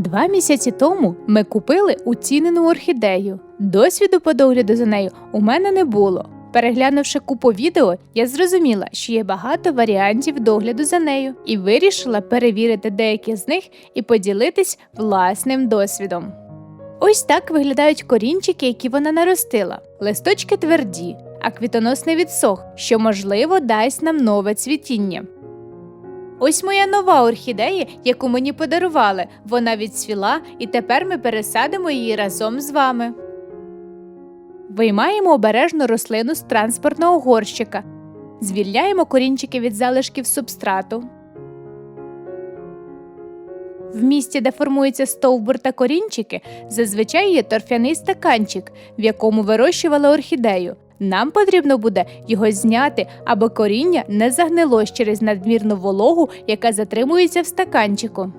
Два місяці тому ми купили уцінену орхідею. Досвіду по догляду за нею у мене не було. Переглянувши купу відео, я зрозуміла, що є багато варіантів догляду за нею, і вирішила перевірити деякі з них і поділитись власним досвідом. Ось так виглядають корінчики, які вона наростила. Листочки тверді, а квітонос не відсох, що можливо дасть нам нове цвітіння. Ось моя нова орхідея, яку мені подарували. Вона відцвіла, і тепер ми пересадимо її разом з вами. Виймаємо обережно рослину з транспортного горщика, звільняємо корінчики від залишків субстрату. В місці, де формується стовбур та корінчики, зазвичай є торфяний стаканчик, в якому вирощували орхідею. Нам потрібно буде його зняти, аби коріння не загнилось через надмірну вологу, яка затримується в стаканчику.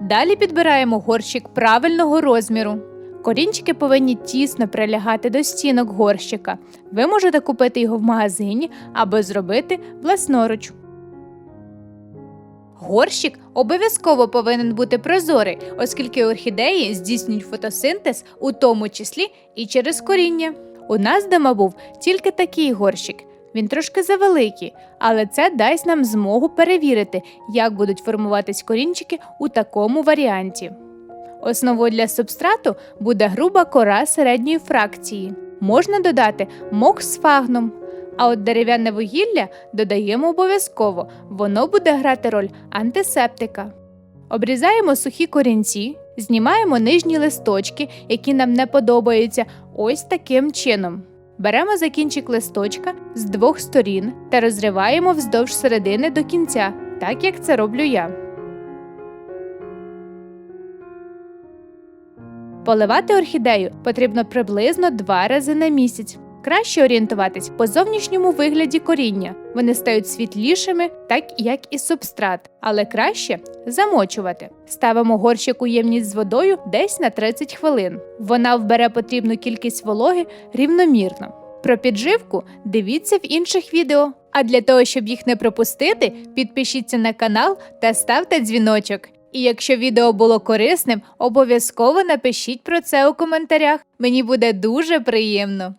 Далі підбираємо горщик правильного розміру. Корінчики повинні тісно прилягати до стінок горщика. Ви можете купити його в магазині або зробити власноруч. Горщик обов'язково повинен бути прозорий, оскільки орхідеї здійснюють фотосинтез, у тому числі і через коріння. У нас дома був тільки такий горщик. Він трошки завеликий, але це дасть нам змогу перевірити, як будуть формуватись корінчики у такому варіанті. Основою для субстрату буде груба кора середньої фракції. Можна додати мох з фагном. А от дерев'яне вугілля додаємо обов'язково, воно буде грати роль антисептика. Обрізаємо сухі корінці, знімаємо нижні листочки, які нам не подобаються, ось таким чином. Беремо закінчик листочка з двох сторін та розриваємо вздовж середини до кінця, так як це роблю я. Поливати орхідею потрібно приблизно два рази на місяць. Краще орієнтуватись по зовнішньому вигляді коріння. Вони стають світлішими, так як і субстрат, але краще замочувати. Ставимо горщик у ємність з водою десь на 30 хвилин. Вона вбере потрібну кількість вологи рівномірно. Про підживку дивіться в інших відео. А для того, щоб їх не пропустити, підпишіться на канал та ставте дзвіночок. І якщо відео було корисним, обов'язково напишіть про це у коментарях. Мені буде дуже приємно.